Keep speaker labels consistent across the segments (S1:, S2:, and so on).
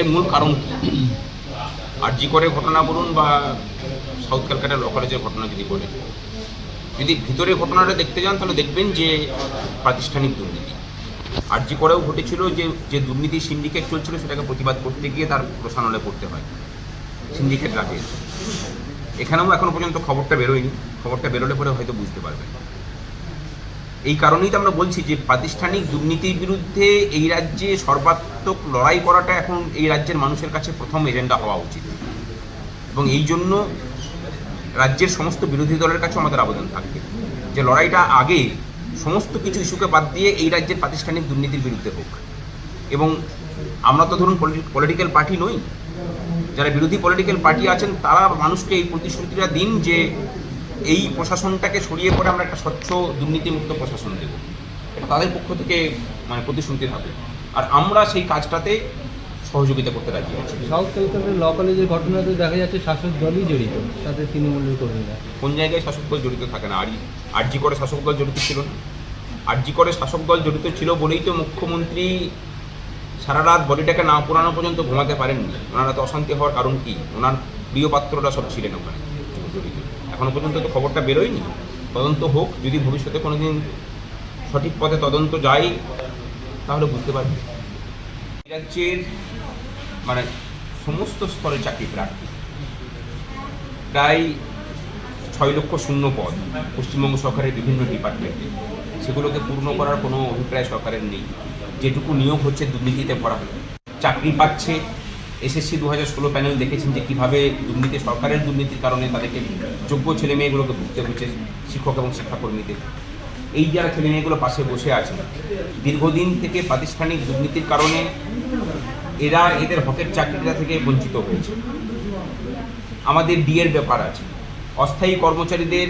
S1: এর মূল কারণ কি? আরজি করে ঘটনা বলুন বা সাউথ ক্যালকাটা ল ঘটনা যদি বলেন। যদি ভিতরে ঘটনাটা দেখতে যান, তাহলে দেখবেন যে প্রাতিষ্ঠানিক দুর্নীতি। আর জি করেও ঘটেছিল যে যে দুর্নীতি সিন্ডিকেট চলছিল, সেটাকে প্রতিবাদ করতে গিয়ে তার প্রসারণে পড়তে হয়। সিন্ডিকেট রাখে এখানেও এখনও পর্যন্ত খবরটা বেরোয়নি। খবরটা বেরোলে পরে হয়তো বুঝতে পারবেন। এই কারণেই তো আমরা বলছি যে প্রাতিষ্ঠানিক দুর্নীতির বিরুদ্ধে এই রাজ্যে সর্বাত্মক লড়াই করাটা এখন এই রাজ্যের মানুষের কাছে প্রথম এজেন্ডা হওয়া উচিত। এবং এই জন্য রাজ্যের সমস্ত বিরোধী দলের কাছে আমাদের আবেদন থাকবে যে লড়াইটা আগে সমস্ত কিছু ইস্যুকে বাদ দিয়ে এই রাজ্যের প্রাতিষ্ঠানিক দুর্নীতির বিরুদ্ধে হোক। এবং আমরা তো ধরুন পলিটিক্যাল পার্টি নই। যারা বিরোধী পলিটিক্যাল পার্টি আছেন, তারা মানুষকে এই প্রতিশ্রুতিটা দিন যে এই প্রশাসনটাকে সরিয়ে পড়ে আমরা একটা স্বচ্ছ দুর্নীতিমুক্ত প্রশাসন দেব। এটা তাদের পক্ষ থেকে মানে প্রতিশ্রুতি থাকবে আর আমরা সেই কাজটাতে সহযোগিতা করতে রাজি আছি।
S2: সাউথ কলকাতার ল কলেজের ঘটনাতে দেখা যাচ্ছে শাসক দলই জড়িত তাতে তৃণমূলের কর্মীরা।
S1: কোন জায়গায় শাসক দল জড়িত থাকে না? আর আরজি করে শাসক দল জড়িত ছিল না? আরজি করে শাসক দল জড়িত ছিল বলেই তো মুখ্যমন্ত্রী সারা রাত বডিটাকে না পোড়ানো পর্যন্ত ঘুমাতে পারেননি। ওনারা তো অশান্তি হওয়ার কারণ কি? ওনার প্রিয় পাত্ররা সব ছিলেন ওখানে। জড়িত। এখনও পর্যন্ত তো খবরটা বেরোয়নি। তদন্ত হোক, যদি ভবিষ্যতে কোনোদিন সঠিক পথে তদন্ত যায় তাহলে বুঝতে পারবে। রাজ্যের মানে সমস্ত স্তরের চাকরি প্রার্থী। প্রায় ছয় লক্ষ শূন্য পদ পশ্চিমবঙ্গ সরকারের বিভিন্ন ডিপার্টমেন্টে সেগুলোকে পূর্ণ করার কোনো অভিপ্রায় সরকারের নেই। যেটুকু নিয়োগ হচ্ছে দুর্নীতিতে ভরা। চাকরি পাচ্ছে এসএসসি দু হাজার ষোলো প্যানেল দেখেছেন যে কীভাবে দুর্নীতি, সরকারের দুর্নীতির কারণে তাদেরকে যোগ্য ছেলে মেয়েগুলোকে ভুগতে হচ্ছে শিক্ষক এবং শিক্ষাকর্মীদের। এই যারা ছেলে মেয়েগুলো পাশে বসে আছে, দীর্ঘদিন থেকে প্রাতিষ্ঠানিক দুর্নীতির কারণে এরা এদের হকের চাকরিটা থেকে বঞ্চিত হয়েছে। আমাদের ডিএর ব্যাপার আছে। অস্থায়ী কর্মচারীদের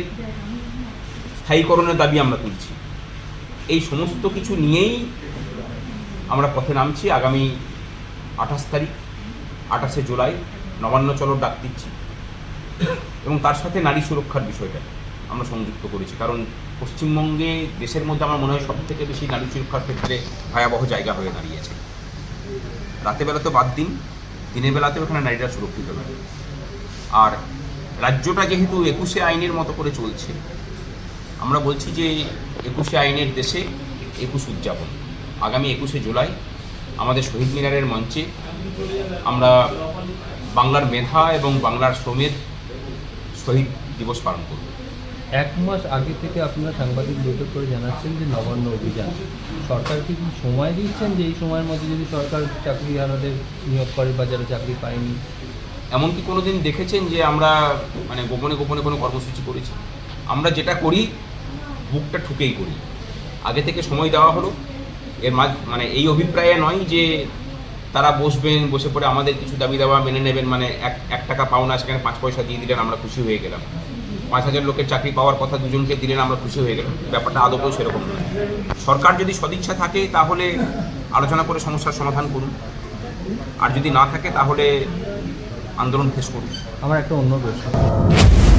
S1: স্থায়ীকরণের দাবি আমরা তুলছি। এই সমস্ত কিছু নিয়েই আমরা পথে নামছি আগামী আঠাশ তারিখ। আঠাশে জুলাই, নবান্ন চলো ডাক দিচ্ছি। এবং তার সাথে নারী সুরক্ষার বিষয়টা আমরা সংযুক্ত করেছি। কারণ পশ্চিমবঙ্গে দেশের মধ্যে আমার মনে হয় সব থেকে বেশি নারী সুরক্ষার ক্ষেত্রে ভয়াবহ জায়গা হয়ে দাঁড়িয়েছে। রাতে বেলা তো বাদ দিন, দিনের বেলাতেও এখানে নারীরা সুরক্ষিত নয় আর রাজ্যটা যেহেতু একুশে আইনের মতো করে চলছে, আমরা বলছি যে একুশে আইনের দেশে একুশ উদযাপন। আগামী একুশে জুলাই আমাদের শহীদ মিনারের মঞ্চে আমরা বাংলার মেধা এবং বাংলার শ্রমের শহীদ দিবস পালন করব।
S2: এক মাস আগে থেকে আপনারা সাংবাদিক বৈঠক করে জানাচ্ছেন যে নবান্ন অভিযান। সরকার কি সময় দিচ্ছেন যে এই সময়ের মধ্যে যদি সরকার চাকরিহারাদের নিয়োগ করে বা যারা চাকরি পায়নি?
S1: এমনকি কোনো দিন দেখেছেন যে আমরা মানে গোপনে গোপনে কোনো কর্মসূচি করেছি? আমরা যেটা করি বুকটা ঠুকেই করি। আগে থেকে সময় দেওয়া হলো। এর মানে এই অভিপ্রায়ে নয় যে তারা বসবেন, বসে পড়ে আমাদের কিছু দাবি দাবা মেনে নেবেন মানে এক এক টাকা পাওনা সেখানে পাঁচ পয়সা দিয়ে দিলেন, আমরা খুশি হয়ে গেলাম। পাঁচ হাজার লোকের চাকরি পাওয়ার কথা দুজনকে দিলেন, আমরা খুশি হয়ে গেলাম। ব্যাপারটা আদৌ সেরকম নয়। সরকার যদি সদিচ্ছা থাকে, তাহলে আলোচনা করে সমস্যার সমাধান করুন। আর যদি না থাকে, তাহলে আন্দোলন ফেস করুন।
S2: আমার একটা অন্য প্রশ্ন।